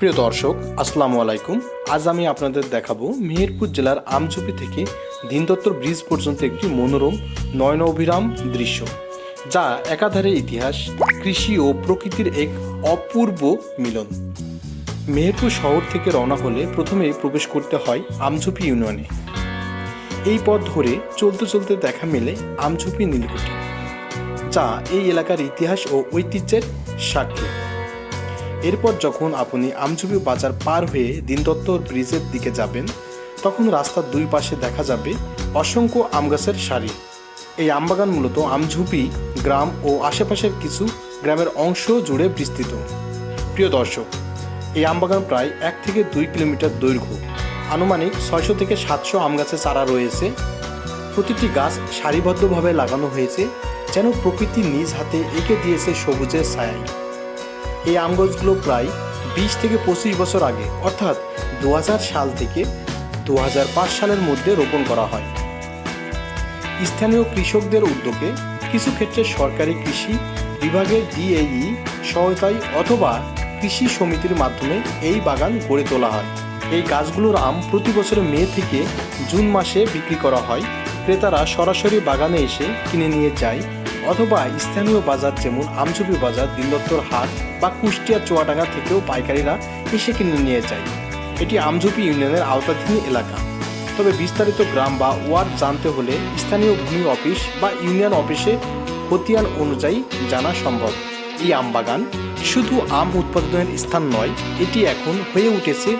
প্রিয় দর্শক, আসসালামু আলাইকুম। আজ আমি আপনাদের দেখাবো মেহেরপুর জেলার আমঝুপি থেকে দিনদত্তর ব্রিজ পর্যন্ত একটি মনোরম নয়ন অভিরাম দৃশ্য, যা একাধারে ইতিহাস, কৃষি ও প্রকৃতির এক অপূর্ব মিলন। মেহেরপুর শহর থেকে রওনা হলে প্রথমে প্রবেশ করতে হয় আমঝুপি ইউনিয়নে। এই পথ ধরে চলতে চলতে দেখা মেলে আমঝুপি নীলকুঠি, যা এই এলাকার ইতিহাস ও ঐতিহ্যের সাক্ষী। এরপর যখন আপনি আমঝুপি বাজার পার হয়ে দিনদত্তর ব্রিজের দিকে যাবেন, তখন রাস্তার দুই পাশে দেখা যাবে অসংখ্য আম গাছের সারি। এই আমবাগান মূলত আমঝুপি গ্রাম ও আশেপাশের কিছু গ্রামের অংশ জুড়ে বিস্তৃত। প্রিয় দর্শক, এই আমবাগান প্রায় এক থেকে দুই কিলোমিটার দৈর্ঘ্য। আনুমানিক ছয়শো থেকে সাতশো আম গাছের চারা রয়েছে। প্রতিটি গাছ সারিবদ্ধভাবে লাগানো হয়েছে, যেন প্রকৃতি নিজ হাতে এঁকে দিয়েছে সবুজের ছায়ায়। এই আম গাছগুলো প্রায় বিশ থেকে পঁচিশ বছর আগে, অর্থাৎ দু হাজার সাল থেকে দু হাজার পাঁচ সালের মধ্যে রোপণ করা হয়। স্থানীয় কৃষকদের উদ্যোগে কিছু ক্ষেত্রে সরকারি কৃষি বিভাগের ডিএই সহায়তায় অথবা কৃষি সমিতির মাধ্যমে এই বাগান গড়ে তোলা হয়। এই গাছগুলোর আম প্রতি বছর মে থেকে জুন মাসে বিক্রি করা হয়। ক্রেতারা সরাসরি বাগানে এসে কিনে নিয়ে যায় অথবা স্থানীয় বাজার যেমন আমচুপি বাজার, দিনদত্তর হাট বা কুষ্টিয়া চুয়াডাঙ্গা থেকেও পাইকারিরা এসে কিনে নিয়ে যায়। এটি আমঝুপি ইউনিয়নের আওতাধীন এলাকা। তবে বিস্তারিত গ্রাম বা ওয়ার্ড জানতে হলে স্থানীয় ভূমি অফিস বা ইউনিয়ন অফিসে খতিয়ান অনুযায়ী জানা সম্ভব। এই আম বাগান শুধু আম উৎপাদনের স্থান নয়, এটি এখন হয়ে উঠেছে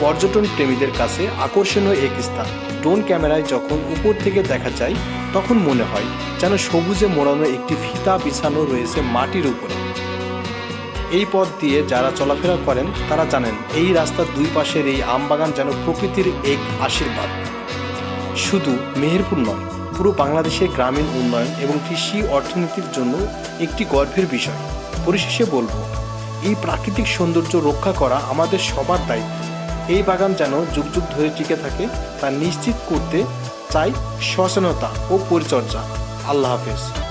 পর্যটন প্রেমীদের কাছে আকর্ষণীয় এক স্থান। ড্রোন ক্যামেরায় যখন উপর থেকে দেখা যায়, তখন মনে হয় যেন সবুজে মোড়ানো একটি ফিতা বিছানো রয়েছে মাটির উপরে। এই পথ দিয়ে যারা চলাফেরা করেন, তারা জানেন এই রাস্তার দুই পাশের এই আমবাগান যেন প্রকৃতির এক আশীর্বাদ। শুধু মেহেরপুর নয়, পুরো বাংলাদেশের গ্রামীণ উন্নয়ন এবং কৃষি অর্থনীতির জন্য একটি গর্বের বিষয়। পরিশেষে বলব, এই প্রাকৃতিক সৌন্দর্য রক্ষা করা আমাদের সবার দায়িত্ব। এই বাগান যেন যুগ যুগ ধরে টিকে থাকে, তা নিশ্চিত করতে চাই সচেতনতা ও পরিচর্যা। আল্লাহ হাফেজ